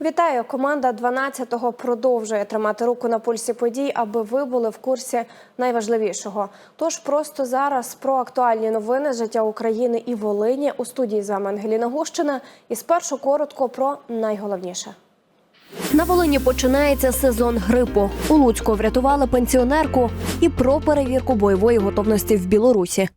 Вітаю! Команда 12-го продовжує тримати руку на пульсі подій, аби ви були в курсі найважливішого. Тож просто зараз про актуальні новини життя України і Волині у студії з вами Ангеліна Гущина. І спершу коротко про найголовніше. На Волині починається сезон грипу. У Луцьку врятували пенсіонерку і про перевірку бойової готовності в Білорусі.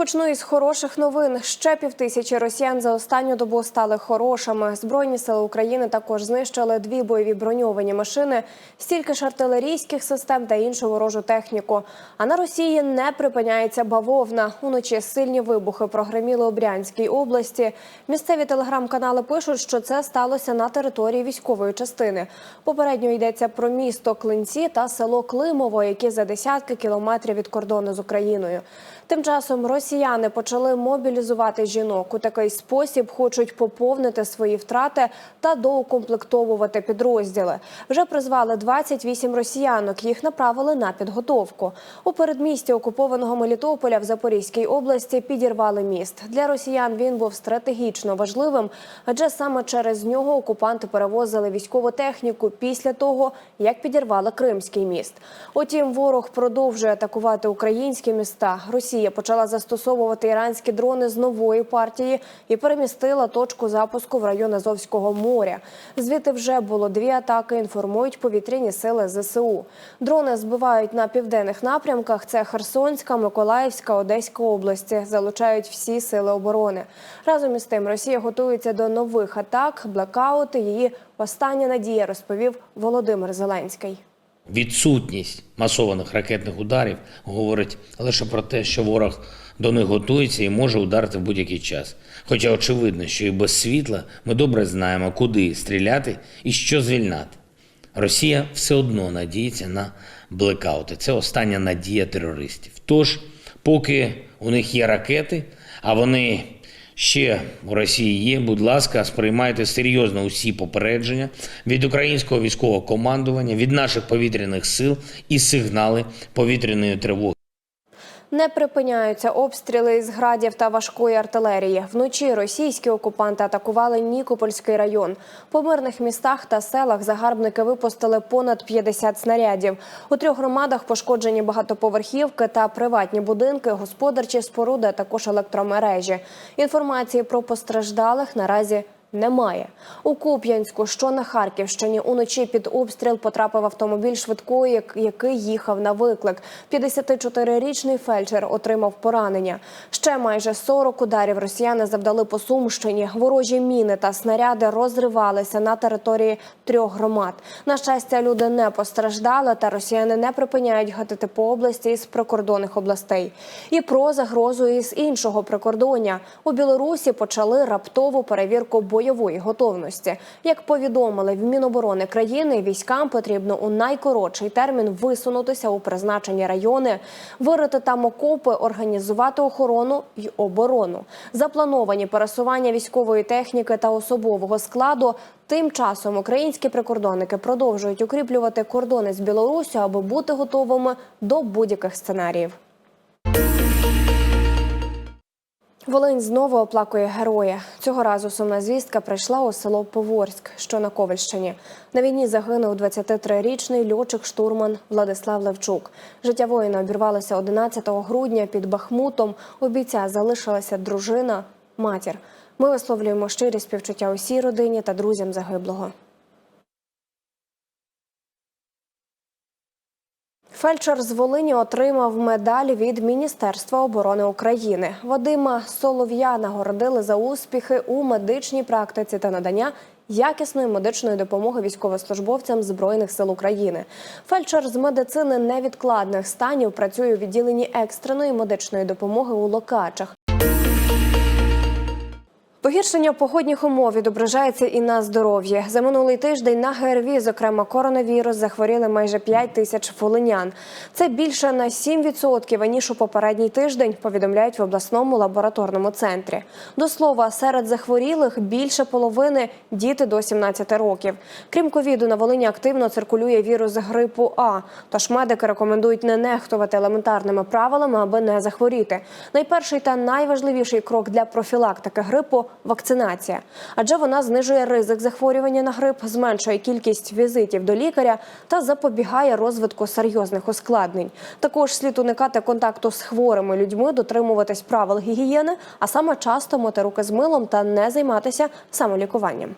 Розпочну із хороших новин. Ще півтисячі росіян за останню добу стали хорошими. Збройні сили України також знищили дві бойові броньовані машини, стільки ж артилерійських систем та іншу ворожу техніку. А на Росії не припиняється бавовна. Уночі сильні вибухи прогреміли у Брянській області. Місцеві телеграм-канали пишуть, що це сталося на території військової частини. Попередньо йдеться про місто Клинці та село Климово, які за десятки кілометрів від кордону з Україною. Тим часом росіяни почали мобілізувати жінок. У такий спосіб хочуть поповнити свої втрати та доукомплектовувати підрозділи. Вже призвали 28 росіянок. Їх направили на підготовку. У передмісті окупованого Мелітополя в Запорізькій області підірвали міст. Для росіян він був стратегічно важливим, адже саме через нього окупанти перевозили військову техніку після того, як підірвали Кримський міст. Утім, ворог продовжує атакувати українські міста. Росія почала застосовувати іранські дрони з нової партії і перемістила точку запуску в район Азовського моря. Звідти вже було дві атаки. Інформують повітряні сили ЗСУ. Дрони збивають на південних напрямках. Це Херсонська, Миколаївська, Одеська області. Залучають всі сили оборони. Разом із тим Росія готується до нових атак. Блекаути її остання надія, розповів Володимир Зеленський. Відсутність масованих ракетних ударів говорить лише про те, що ворог до них готується і може ударити в будь-який час. Хоча очевидно, що і без світла ми добре знаємо, куди стріляти і що звільнати. Росія все одно надіється на блекаути. Це остання надія терористів. Тож, поки у них є ракети, а вони ще у Росії є, будь ласка, сприймайте серйозно усі попередження від українського військового командування, від наших повітряних сил і сигнали повітряної тривоги. Не припиняються обстріли із градів та важкої артилерії. Вночі російські окупанти атакували Нікопольський район. По мирних містах та селах загарбники випустили понад 50 снарядів. У трьох громадах пошкоджені багатоповерхівки та приватні будинки, господарчі споруди, а також електромережі. Інформації про постраждалих наразі немає. У Куп'янську, що на Харківщині, уночі під обстріл потрапив автомобіль швидкої, який їхав на виклик. 54-річний фельдшер отримав поранення. Ще майже 40 ударів росіяни завдали по Сумщині. Ворожі міни та снаряди розривалися на території трьох громад. На щастя, люди не постраждали, та росіяни не припиняють гатити по області із прикордонних областей. І про загрозу із іншого прикордоння у Білорусі почали раптову перевірку бойової готовності. Як повідомили в Міноборони країни, військам потрібно у найкоротший термін висунутися у призначені райони, вирити там окопи, організувати охорону й оборону. Заплановані пересування військової техніки та особового складу. Тим часом українські прикордонники продовжують укріплювати кордони з Білоруссю, аби бути готовими до будь-яких сценаріїв. Волинь знову оплакує героя. Цього разу сумна звістка прийшла у село Поворськ, що на Ковальщині. На війні загинув 23-річний льотчик-штурман Владислав Левчук. Життя воїна обірвалося 11 грудня під Бахмутом. У бійця залишилася дружина, матір. Ми висловлюємо щирі співчуття усій родині та друзям загиблого. Фельдшер з Волині отримав медаль від Міністерства оборони України. Вадима Солов'я нагородили за успіхи у медичній практиці та надання якісної медичної допомоги військовослужбовцям збройних сил України. Фельдшер з медицини невідкладних станів працює у відділенні екстреної медичної допомоги у Локачах. Погіршення погодних умов відображається і на здоров'ї. За минулий тиждень на ГРВІ, зокрема коронавірус, захворіли майже 5 тисяч волинян. Це більше на 7% аніж у попередній тиждень, повідомляють в обласному лабораторному центрі. До слова, серед захворілих більше половини діти до 17 років. Крім ковіду, на Волині активно циркулює вірус грипу А. Тож медики рекомендують не нехтувати елементарними правилами, аби не захворіти. Найперший та найважливіший крок для профілактики грипу вакцинація, адже вона знижує ризик захворювання на грип, зменшує кількість візитів до лікаря та запобігає розвитку серйозних ускладнень. Також слід уникати контакту з хворими людьми, дотримуватись правил гігієни, а саме часто мити руки з милом та не займатися самолікуванням.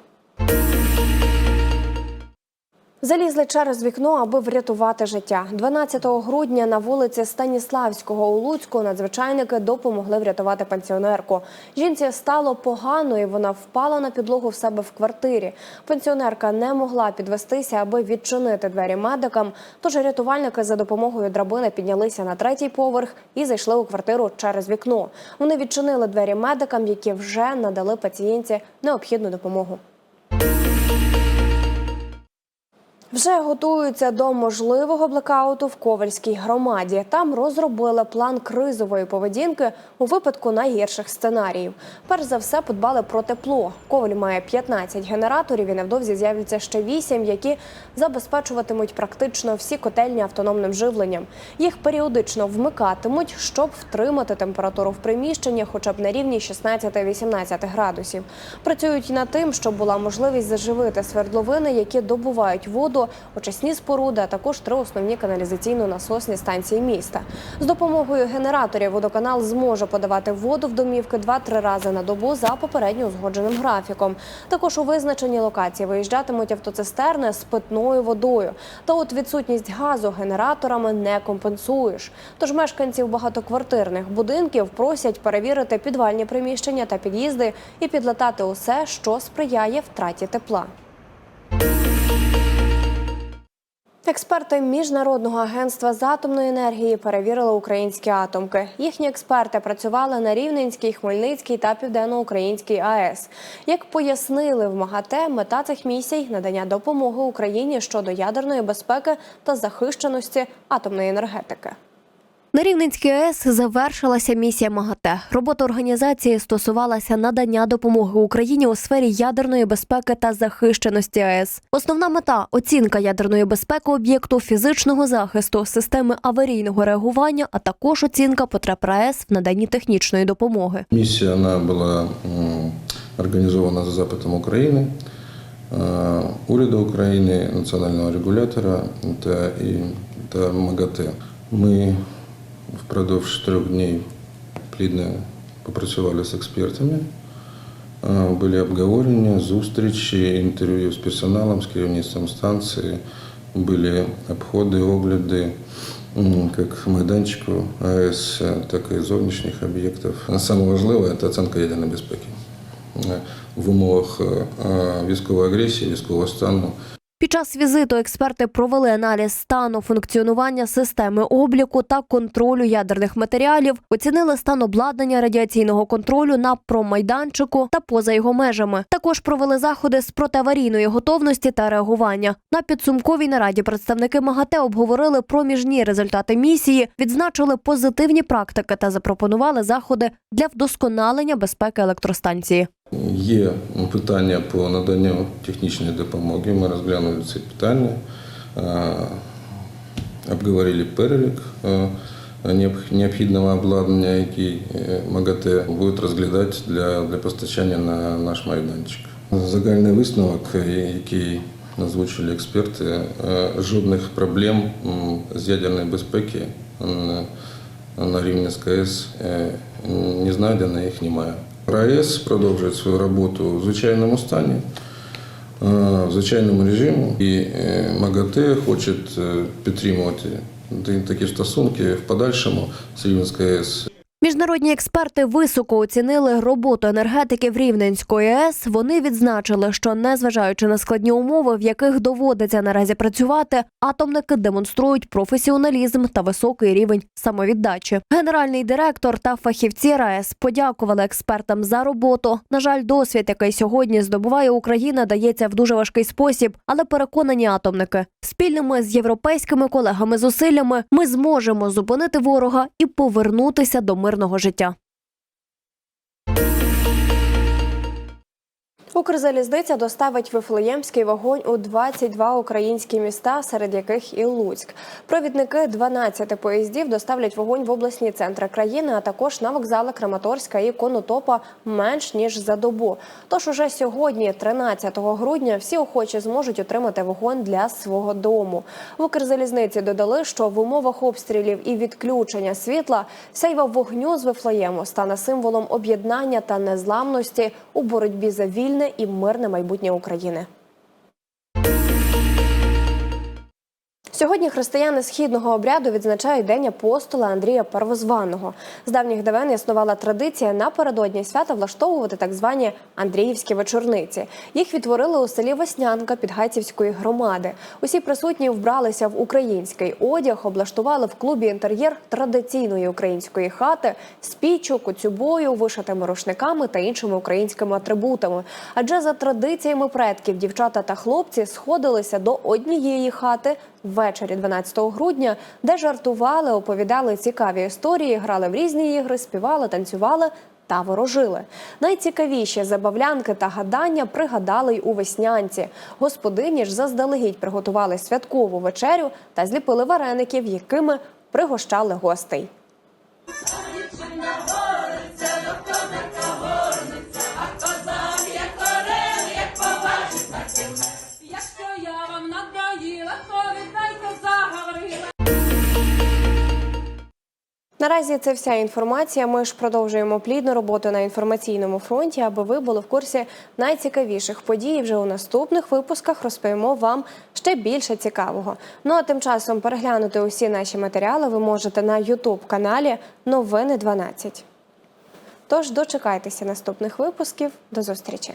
Залізли через вікно, аби врятувати життя. 12 грудня на вулиці Станіславського у Луцьку надзвичайники допомогли врятувати пенсіонерку. Жінці стало погано, і вона впала на підлогу в себе в квартирі. Пенсіонерка не могла підвестися, аби відчинити двері медикам. Тож рятувальники за допомогою драбини піднялися на третій поверх і зайшли у квартиру через вікно. Вони відчинили двері медикам, які вже надали пацієнтці необхідну допомогу. Вже готуються до можливого блекауту в Ковальській громаді. Там розробили план кризової поведінки у випадку найгірших сценаріїв. Перш за все подбали про тепло. Коваль має 15 генераторів і невдовзі з'являться ще 8, які забезпечуватимуть практично всі котельні автономним живленням. Їх періодично вмикатимуть, щоб втримати температуру в приміщенні хоча б на рівні 16-18 градусів. Працюють над тим, щоб була можливість заживити свердловини, які добувають воду, очисні споруди, а також три основні каналізаційно-насосні станції міста. З допомогою генераторів водоканал зможе подавати воду в домівки 2-3 рази на добу за попередньо узгодженим графіком. Також у визначеній локації виїжджатимуть автоцистерни з питною водою. Та от відсутність газу генераторами не компенсуєш. Тож мешканців багатоквартирних будинків просять перевірити підвальні приміщення та під'їзди і підлатати усе, що сприяє втраті тепла. Експерти міжнародного агентства з атомної енергії перевірили українські атомки. Їхні експерти працювали на Рівненській, Хмельницькій та Південноукраїнській АЕС. Як пояснили в МАГАТЕ, мета цих місій надання допомоги Україні щодо ядерної безпеки та захищеності атомної енергетики. На Рівненській АЕС завершилася місія МАГАТЕ. Робота організації стосувалася надання допомоги Україні у сфері ядерної безпеки та захищеності АЕС. Основна мета оцінка ядерної безпеки об'єкту, фізичного захисту, системи аварійного реагування, а також оцінка потреб АЕС в наданні технічної допомоги. Миссия она была м, организована за западом Украины, э, уряда Украины, национального регулятора та и та МАГАТЕ. Ми впродовж трьох днів плідно попрацювали з експертами. Е, Були обговорення, зустрічі, інтерв'ю з персоналом, з керівництвом станції, були обходи, огляди м, як майданчику АЕС, так і зовнішніх об'єктів. Саме важливе це оцінка ядерної безпеки Е, в умовах е, військової агресії, військового стану. Під час візиту експерти провели аналіз стану функціонування системи обліку та контролю ядерних матеріалів, оцінили стан обладнання радіаційного контролю на промайданчику та поза його межами. Також провели заходи з протиаварійної готовності та реагування. На підсумковій нараді представники МАГАТЕ обговорили проміжні результати місії, відзначили позитивні практики та запропонували заходи для вдосконалення безпеки електростанції. Є питання по наданню технічної допомоги. Ми розглянули ці питання, обговорили перелік необхідного обладнання, який е, МАГАТЕ буде розглядати для, для постачання на наш майданчик. Загальний висновок, е, який озвучили експерти, е, жодних проблем з ядерної безпеки на АЕС е, не знайдено, їх немає. РАЕС продовжує свою роботу в звичайному стані, е, в звичайному режимі. І е, МАГАТЕ хоче е, підтримувати такі стосунки в подальшому з Рівненською АЕС. Міжнародні експерти високо оцінили роботу енергетиків Рівненської АЕС. Вони відзначили, що незважаючи на складні умови, в яких доводиться наразі працювати, атомники демонструють професіоналізм та високий рівень самовіддачі. Генеральний директор та фахівці РАЕС подякували експертам за роботу. На жаль, досвід, який сьогодні здобуває Україна, дається в дуже важкий спосіб, але переконані атомники спільними з європейськими колегами зусиллями ми зможемо зупинити ворога і повернутися до мирного життя. Укрзалізниця доставить вифлеємський вогонь у 22 українські міста, серед яких і Луцьк. Провідники 12 поїздів доставлять вогонь в обласні центри країни, а також на вокзали Краматорська і Конотопа менш ніж за добу. Тож уже сьогодні, 13 грудня, всі охочі зможуть отримати вогонь для свого дому. В Укрзалізниці додали, що в умовах обстрілів і відключення світла сяйва вогню з Вифлеєму стане символом об'єднання та незламності у боротьбі за вільне і мирне майбутнє України. Сьогодні християни східного обряду відзначають День апостола Андрія Первозваного. З давніх давен існувала традиція напередодні свята влаштовувати так звані Андріївські вечорниці. Їх відтворили у селі Веснянка Підгайцівської громади. Усі присутні вбралися в український одяг, облаштували в клубі інтер'єр традиційної української хати з піччю, коцюбою, вишитими рушниками та іншими українськими атрибутами. Адже за традиціями предків дівчата та хлопці сходилися до однієї хати ввечері 12 грудня, де жартували, оповідали цікаві історії, грали в різні ігри, співали, танцювали. Та ворожили. Найцікавіші забавлянки та гадання пригадали й у веснянці. Господині ж заздалегідь приготували святкову вечерю та зліпили вареників, якими пригощали гостей. Наразі це вся інформація. Ми ж продовжуємо плідну роботу на інформаційному фронті, аби ви були в курсі найцікавіших подій. Вже у наступних випусках розповімо вам ще більше цікавого. Ну а тим часом переглянути усі наші матеріали ви можете на Ютуб каналі Новини 12. Тож дочекайтеся наступних випусків. До зустрічі.